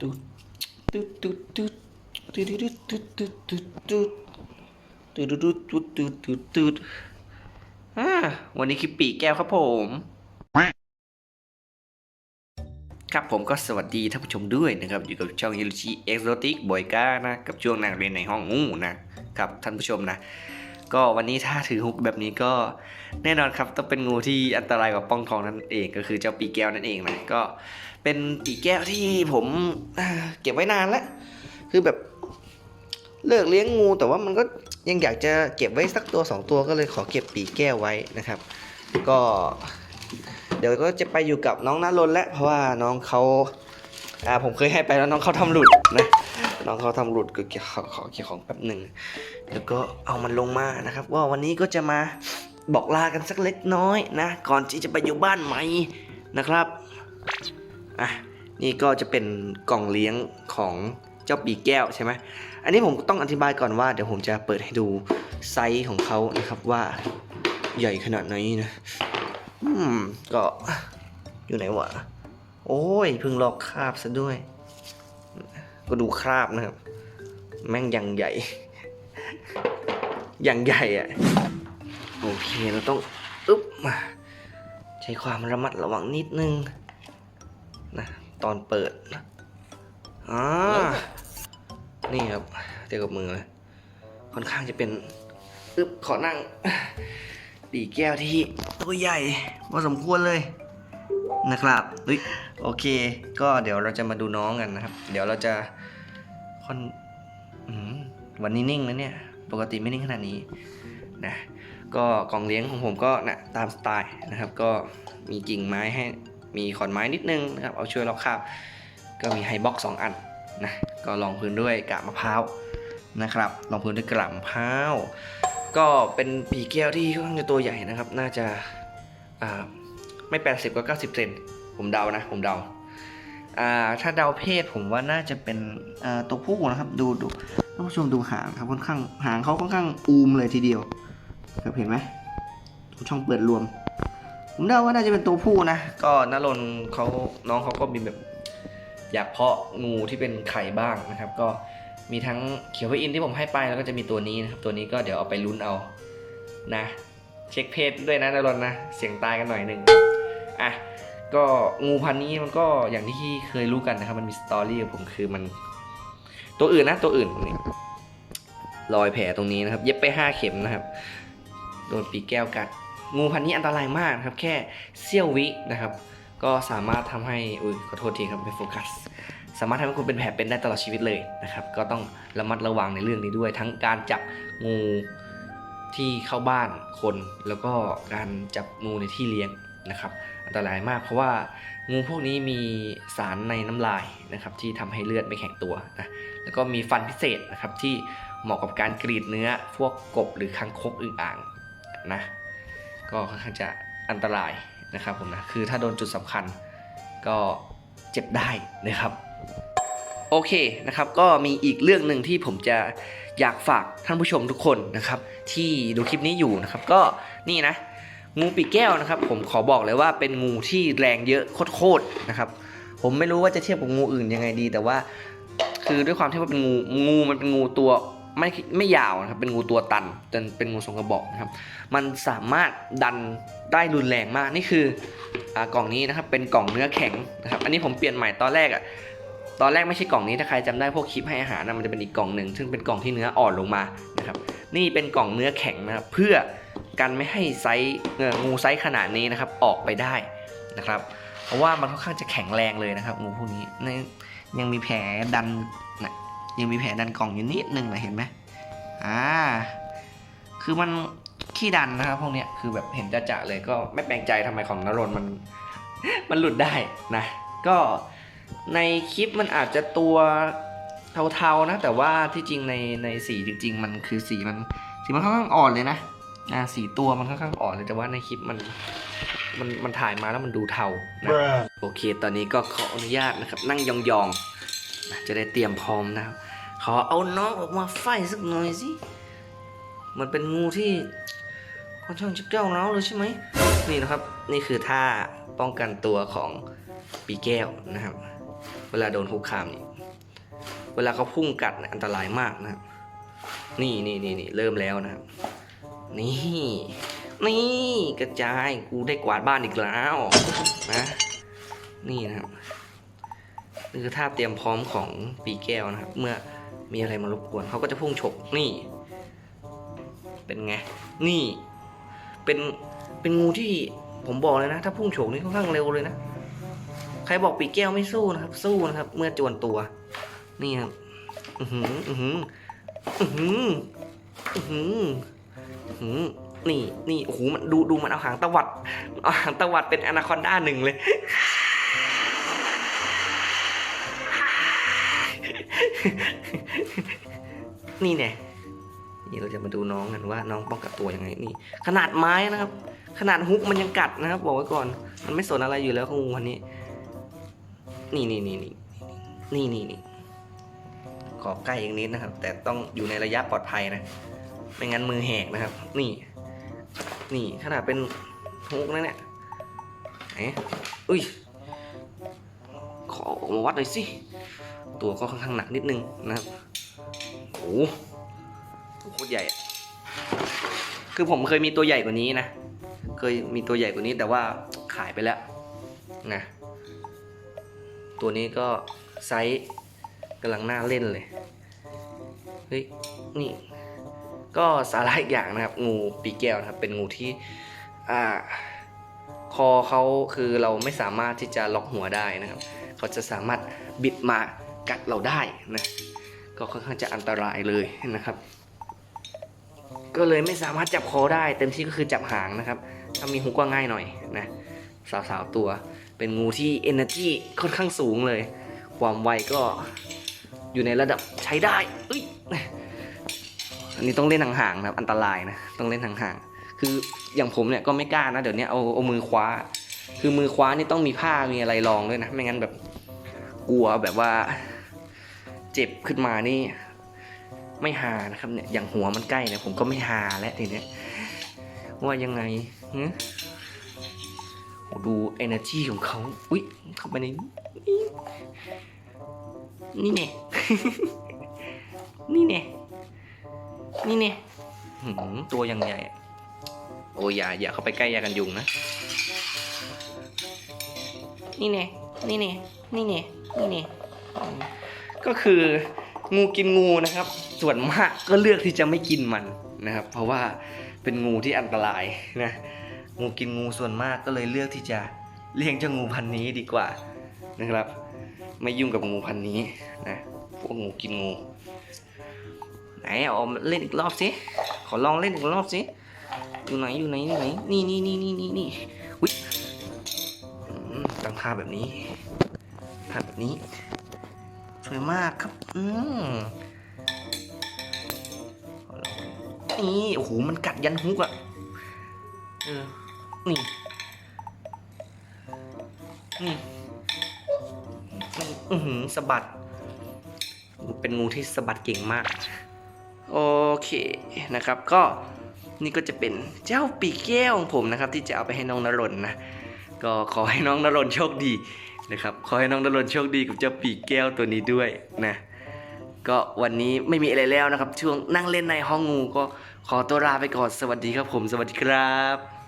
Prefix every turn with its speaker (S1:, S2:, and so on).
S1: ตุ๊ดตุ๊ดตุ๊ดตุ๊ดตุ๊ดตุ๊ดตุ๊ดตุ๊ดตุ๊ดตุ๊ดตุ๊ดตุ๊ดตุ๊ดตุ๊ดตุ๊ดตุ๊ดอ่าวันนี้คือปีแก้วครับผม ครับผมก็สวัสดีท่านผู้ชมด้วยนะครับ อยู่กับช่องฮิโรชิเอ็กโซติกบอยก้านะ กับช่วงนางเรียนในห้องงูนะครับท่านผู้ชมนะก็วันนี้ถ้าถือฮุกแบบนี้ก็แน่นอนครับต้องเป็นงูที่อันตรายกว่าป้องทองนั่นเองก็คือเจ้าปีแก้วนั่นเองนะก็ เป็นปีแก้วที่ผมเก็บไว้นานแล้ว คือแบบเลิกเลี้ยงงูแต่ว่ามันก็ยังอยากจะเก็บไว้สักตัวสองตัวก็เลยขอเก็บปีแก้วไว้นะครับ ก็ เดี๋ยวก็จะไปอยู่กับน้องนารนแล้วเพราะว่าน้องเขาอ่าผมเคยให้ไปแล้วน้องเขาทำหลุดนะน้องเขาทำหลุดก็เกี่ยวขอขอเกี่ยวของแป๊บหนึ่งแล้วก็เอามันลงมานะครับ ว่าวันนี้ก็จะมาบอกลากันสักเล็กน้อยนะ ก่อนที่จะไปอยู่บ้านใหม่นะครับ อะนี่ก็จะเป็นกล่องเลี้ยงของเจ้าปีแก้วใช่ไหมอันนี้ผมต้องอธิบายก่อนว่าเดี๋ยวผมจะเปิดให้ดูไซส์ของเขานะครับว่าใหญ่ขนาดไหนนะอืมก็อยู่ไหนวะโอ้ยเพิ่งลอกคราบซะด้วย ก็ดูคราบนะครับ แม่งยังใหญ่ ยังใหญ่อะโอเคเราต้องอึ๊บมาใช้ความระมัดระวังนิดนึง นะตอนเปิดนะอ่านี่ครับเทียบกับมือเลยค่อนข้างจะเป็นอึบขอนั่งปีแก้วที่ตัวใหญ่พอสมควรเลยนะครับเฮ้ยโอเค ก็เดี๋ยวเราจะมาดูน้องกันนะครับ เดี๋ยวเราจะค่อนอวันนี้นิ่งนะเนี่ย ปกติไม่นิ่งขนาดนี้นะก็กล่องเลี้ยงของผมก็นะตามสไตล์นะครับ ก็มีกิ่งไม้ให้ มีขอนไม้นิดนึงนะครับเอาช่วยล็อกคราบก็มีไฮบ็อกสองอันนะก็รองพื้นด้วยกาบมะพร้าวนะครับรองพื้นด้วยกระมะพร้าวก็เป็นปีแก้วที่ค่อนข้างจะตัวใหญ่นะครับ น่าจะอ่าไม่ 80 ก็ 90 เซนผมเดานะ ผมเดาาถ้าเดาเพศผมว่าน่าจะเป็นตัวผู้นะครับ ดูดูท่านผู้ชมดูหางครับค่อนข้างหางเขาค่อนข้างอูมเลยทีเดียวครับเห็นไหมช่องเปิดรวม ผมเดาว่าน่าจะเป็นตัวผู้นะ ก็นรนเขาน้องเขาก็มีแบบ อยากเพาะงูที่เป็นไข่บ้างนะครับ ก็มีทั้งเขียวไวอินที่ผมให้ไปแล้วก็จะมีตัวนี้นะครับตัวนี้ก็เดี๋ยวเอาไปลุ้นเอานะ เช็คเพศด้วยนะนรนนะ เสียงตายกันหน่อยหนึ่งอะก็งูพันนี้มันก็อย่างที่เคยรู้กันนะครับ มันมีสตอรี่ของผมคือมัน ตัวอื่นนะ ตัวอื่นนี่รอยแผลตรงนี้นะครับ เย็บไปห้าเข็มนะครับ โดนปีแก้วกัด งูพันธุ์นี้อันตรายมากนะครับ แค่เสี้ยววินะครับ ก็สามารถทำให้อุ้ยขอโทษทีครับไม่โฟกัส สามารถทำให้คุณเป็นแผลเป็นได้ตลอดชีวิตเลยนะครับ ก็ต้องระมัดระวังในเรื่องนี้ด้วย ทั้งการจับงูที่เข้าบ้านคน แล้วก็การจับงูในที่เลี้ยงนะครับอันตรายมากเพราะว่างูพวกนี้มีสารในน้ำลายนะครับที่ทำให้เลือดไม่แข็งตัวนะแล้วก็มีฟันพิเศษนะครับที่เหมาะกับการกรีดเนื้อพวกกบหรือคังคกอึ่งอ่างนะ ก็ค่อนข้างจะอันตรายนะครับผมนะคือถ้าโดนจุดสำคัญก็เจ็บได้นะครับโอเคนะครับก็มีอีกเรื่องหนึ่งที่ผมจะอยากฝากท่านผู้ชมทุกคนนะครับ ที่ดูคลิปนี้อยู่นะครับ ก็นี่นะ งูปีกแก้วนะครับ ผมขอบอกเลยว่าเป็นงูที่แรงเยอะโคตรๆนะครับ ผมไม่รู้ว่าจะเทียบกับงูอื่นยังไงดี แต่ว่าคือด้วยความที่ว่าเป็นงูงูมันเป็นงูตัว ไม่ไม่ยาวนะครับเป็นงูตัวตันจนเป็นงูทรงกระบอกนะครับ มันสามารถดันได้รุนแรงมากนี่คืออากล่องนี้นะครับเป็นกล่องเนื้อแข็งนะครับอันนี้ผมเปลี่ยนใหม่ตอนแรกอะ่ะตอนแรกไม่ใช่กล่องนี้ถ้าใครจำได้พวกคลิปให้อาหารนะมันจะเป็นอีกกล่องหนึ่งซึ่งเป็นกล่องที่เนื้ออ่อนลงมานะครับนี่เป็นกล่องเนื้อแข็งนะครับเพื่อกันไม่ให้ไซส์งูไซส์ขนาดนี้นะครับออกไปได้นะครับ เพราะว่ามันค่อนข้างจะแข็งแรงเลยนะครับงูพวกนี้นี่ยังมีแผลดัน ยังมีแผลดันกล่องอยู่นิดนึงนะเห็นไหมอ่าคือมันขี้ดันนะครับพวกเนี้ยคือแบบเห็นจะจะๆเลยก็ไม่แปลกใจทำไมของนรนมัน มันหลุดได้นะก็ในคลิปมันอาจจะตัวเทาๆนะ แต่ว่าที่จริงในในสีจริง ๆ มันคือสีมันสีมันค่อนข้างอ่อนเลยนะอ่าสีตัวมันค่อนข้างอ่อนเลยแต่ว่าในคลิปมันมันมันถ่ายมาแล้วมันดูเทานะโอเค ตอนนี้ก็ขออนุญาตนะครับ นั่งยองๆนะจะได้เตรียมพร้อมนะครับ ขอเอาน้องออกมาไฟสักหน่อยสิ มันเป็นงูที่ค่อนข้างจะเก้าวร้าเลยใช่ไหม นี่นะครับนี่คือท่าป้องกันตัวของปีแก้วนะครับ เวลาโดนคุกคามนี่เวลาเขาพุ่งกัดเนี่ยอันตรายมากนะครับ นี่นี่นี่นี่เริ่มแล้วนะครับ นี่ นี่กระจายกูได้กวาดบ้านอีกแล้วนะนี่นะครับนี่คือท่าเตรียมพร้อมของปีแก้วนะครับ เมื่อ มีอะไรมารบกวนเขาก็จะพุ่งฉกนี่ เป็นไง นี่ เป็นเป็นงูที่ผมบอกเลยนะ ถ้าพุ่งฉกนี่ค่อนข้างเร็วเลยนะ ใครบอกปีแก้วไม่สู้นะครับ สู้นะครับ เมื่อจวนตัว นี่ครับอือหืออือหืออือหืออือหืออือหือนี่นี่โอ้โหมันดูดูมันเอาหางตวัดเอาหางตวัดเป็นอนาคอนด้าหนึ่งเลย นี่เนี่ยนี่เราจะมาดูน้องกันว่าน้องป้องกันตัวยังไงนี่ ขนาดไม้นะครับ ขนาดฮุกมันยังกัดนะครับ บอกไว้ก่อน มันไม่สนอะไรอยู่แล้วของงูพันนี้ นี่นี่นี่นี่นี่นี่นี่ขอใกล้อีกนิดนะครับ แต่ต้องอยู่ในระยะปลอดภัยนะไม่งั้นมือแหกนะครับ นี่ นี่ขนาดเป็นฮุกนะเนี่ยไหนอุ้ยขอออกมาวัดหน่อยสิตัวก็ค่อนข้างหนักนิดนึงนะครับ โอ้โหโคตรใหญ่ คือผมเคยมีตัวใหญ่กว่านี้นะ เคยมีตัวใหญ่กว่านี้แต่ว่าขายไปแล้วนะ ตัวนี้ก็ไซส์กำลังน่าเล่นเลย เฮ้ย นี่ ก็สาระอีกอย่างนะครับ งูปีแก้วนะครับ เป็นงูที่ อ่า คอเขาคือเราไม่สามารถที่จะล็อกหัวได้นะครับ เขาจะสามารถบิดมากัดเราได้นะ ก็ค่อนข้างจะอันตรายเลยนะครับ ก็เลยไม่สามารถจับคอได้ เต็มที่ก็คือจับหางนะครับ ถ้ามีหุกก็ง่ายหน่อยนะสาวๆตัว เป็นงูที่ energy ค่อนข้างสูงเลย ความไวก็อยู่ในระดับใช้ได้เอ้ยอันนี้ต้องเล่นห่างๆนะครับ อันตรายนะ ต้องเล่นห่างๆ คืออย่างผมเนี่ยก็ไม่กล้านะเดี๋ยวนี้เอาเอามือคว้า คือมือคว้านี่ต้องมีผ้ามีอะไรรองด้วยนะ ไม่งั้นแบบกลัวแบบว่า เจ็บขึ้นมานี่ ไม่หานะครับเนี่ยอย่างหัวมันใกล้เนี่ยผมก็ไม่หาแล้วทีเนี้ยว่ายังไงหึโอ้ดู energy ของเขาอุ๊ยเข้าไปในนี่นี่เนี่ยนี่เนี่ยนี่เนี่ยตัวยังใหญ่โอ้ยอย่าอย่าเข้าไปใกล้ยากันยุงนะ นี่เนี่ยนี่เนี่ยนี่เนี่ยนี่เนี่ย ก็คืองูกินงูนะครับ ส่วนมากก็เลือกที่จะไม่กินมันนะครับ เพราะว่าเป็นงูที่อันตรายนะงูกินงูส่วนมากก็เลยเลือกที่จะเลี้ยงเจ้างูพันนี้ดีกว่านะครับ ไม่ยุ่งกับงูพันนี้นะพวกงูกินงู ไหนเอาออกมเล่นอีกรอบสิขอลองเล่นอีกรอบสิอยู่ไหนอยู่ไหนอยู่ไหนนี่นี่นี่นี่นี่นี่อุ้ยตั้งท่าแบบนี้ท่าแบบนี้ วยมากครับ อืมนี่โอ้โหมันกัดยันฮุกอะเออนี่นี่ นี่อือหือสะบัด เป็นงูที่สะบัดเก่งมาก โอเคนะครับ ก็นี่ก็จะเป็นเจ้าปีแก้วของผมนะครับ ที่จะเอาไปให้น้องนรนนะ ก็ขอให้น้องนรนโชคดี นะครับขอให้น้องนรนโชคดีกับเจ้าปีแก้วตัวนี้ด้วยนะก็วันนี้ไม่มีอะไรแล้วนะครับ ช่วงนั่งเล่นในห้องงูก็ขอตัวลาไปก่อนสวัสดีครับผม สวัสดีครับ